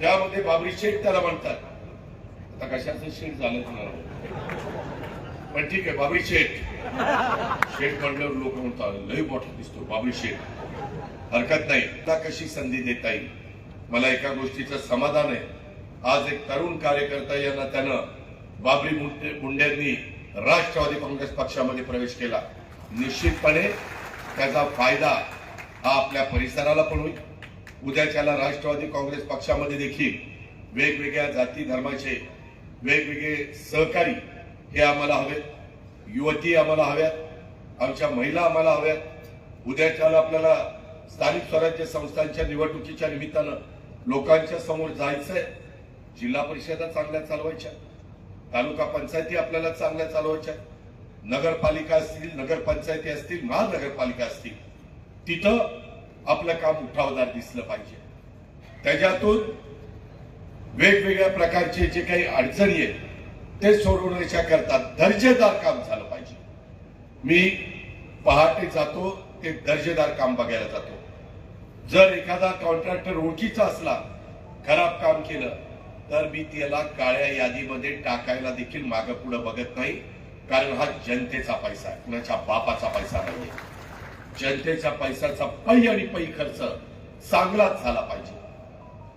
त्यामध्ये बाबरी शेठ त्याला म्हणतात. आता कशाचं शेठ झालं तुम्हाला पण ठीक आहे बाबरी शेठ. शेठ म्हणल्यावर लोक म्हणतात लय मोठा दिसतो बाबरी शेठ. हरकत नाही. आता कशी संधी देता येईल? मला एका गोष्टीचं समाधान आहे. आज एक तरुण कार्यकर्ता यांना त्यानं बाबरी मुंड्यांनी राष्ट्रवादी काँग्रेस पक्षामध्ये प्रवेश केला. निश्चितपणे त्याचा फायदा हा आपल्या परिसराला पण होईल. उद्याच्याला राष्ट्रवादी काँग्रेस पक्षामध्ये देखील वेगवेगळ्या जाती धर्माचे वेगवेगळे सहकारी हे आम्हाला हवेत. युवती आम्हाला हव्यात. आमच्या महिला आम्हाला हव्यात. उद्याच्याला आपल्याला स्थानिक स्वराज्य संस्थांच्या निवडणुकीच्या निमित्तानं लोकांच्या समोर जायचंय. जिल्हा परिषदा चांगल्या चालवायच्या. तालुका पंचायती आपल्याला चांगल्या चालवायच्या. नगरपालिका असतील नगरपंचायती असतील महानगरपालिका असतील तिथं आपलं काम उठावदार दिसलं पाहिजे. त्याच्यातून वेगवेगळ्या प्रकारचे जे काही अडचणी आहेत ते सोडवण्याच्या करता दर्जेदार काम झालं पाहिजे. मी पहाटे जातो ते दर्जेदार काम बघायला जातो. जर एखादा कॉन्ट्रॅक्टर ओळखीचा असला खराब काम केलं तर मी त्याला काळ्या यादीमध्ये टाकायला देखील मागं पुढे बघत नाही कारण हा जनतेचा पैसा आहे कुणाच्या बापाचा पैसा नाहीये. जनतेच्या पैशाचा पै आणि पै खर्च चांगलाच झाला पाहिजे.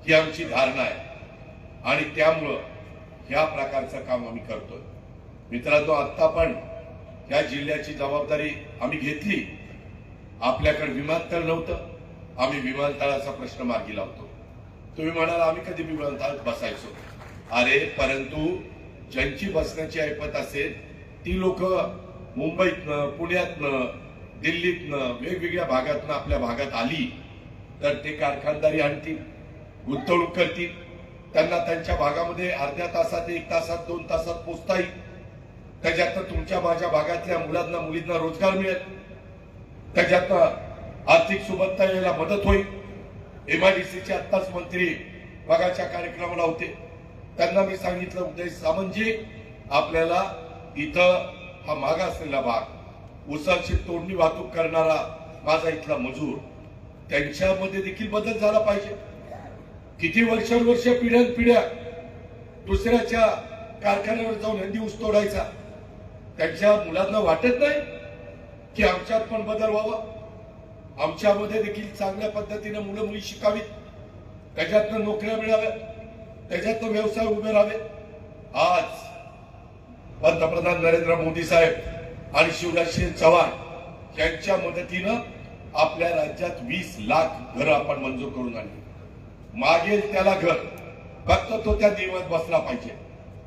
ही आमची धारणा आहे. आणि त्यामुळं ह्या प्रकारचं काम आम्ही करतोय. मित्रांनो आता पण या जिल्ह्याची जबाबदारी आम्ही घेतली. आपल्याकडे विमानतळ नव्हतं. आम्ही विमानतळाचा प्रश्न मार्गी लावतो. तुम्ही म्हणाल आम्ही कधी विमानतळात बसायचो? अरे परंतु ज्यांची बसण्याची ऐपत असेल ती लोक मुंबईतनं पुण्यातनं दिल्लीतनं वेगवेगळ्या भागातनं आपल्या भागात आली तर ते कारखानदारी आणतील गुंतवणूक करतील. त्यांना त्यांच्या भागामध्ये अर्ध्या तासात एक तासात दोन तासात पोचता येईल. त्याच्यातनं तुमच्या माझ्या भागातल्या मुलांना मुलींना रोजगार मिळेल. त्याच्यातनं आर्थिक सुबत्ता यायला मदत होईल. एमआयडीसीचे आत्ताच मंत्री भागाच्या कार्यक्रमाला होते. त्यांना मी सांगितलं उदय सामंतजी आपल्याला इथं हा मागासलेला भाग उसाची तोडणी वाहतूक करणारा माझा इथला मजूर त्यांच्यामध्ये देखील बदल झाला पाहिजे. किती वर्षानुवर्ष पिढ्यान पिढ्या दुसऱ्याच्या कारखान्यावर जाऊन हंदी ऊस तोडायचा त्यांच्या मुलांना वाटत नाही की आमच्यात पण बदल व्हावा? आमच्यामध्ये देखील चांगल्या पद्धतीने मुलं मुली शिकावीत. त्याच्यातनं नोकऱ्या मिळाव्यात. त्याच्यातनं व्यवसाय उभे राहावे आज पंतप्रधान नरेंद्र मोदी साहेब आणि शिवराजसिंह चव्हाण यांच्या मदतीनं आपल्या राज्यात वीस लाख घरं आपण मंजूर करून आणली. मागेल त्याला घर फक्त तो त्या नियमात बसला पाहिजे.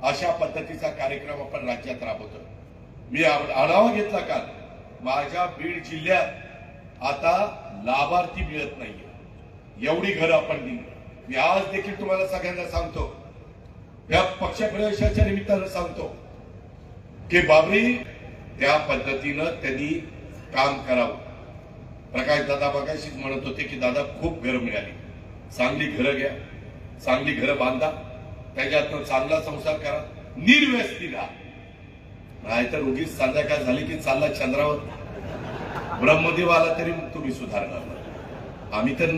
अशा पद्धतीचा कार्यक्रम आपण राज्यात राबवतो मी आढावा घेतला काल माझ्या बीड जिल्ह्यात आता लाभार्थी मिळत नाहीये. एवढी घरं आपण दिली. मी आज देखील तुम्हाला सगळ्यांना सांगतो या पक्षप्रवेशाच्या निमित्तानं सांगतो की बाबरी त्या पद्धतीनं त्यांनी काम करावं. प्रकाश दादा बघाशीच म्हणत होते की दादा खूप घरं मिळाली. चांगली घरं घ्या. चांगली घरं बांधा. त्याच्यातनं चांगला संसार करा. निर्व्यस्ती राहा नाहीतर उगीच संध्याकाळ झाली की चालला चंद्रावर. ब्रह्मदेव आला तरी तुम्ही सुधारणार आम्ही तर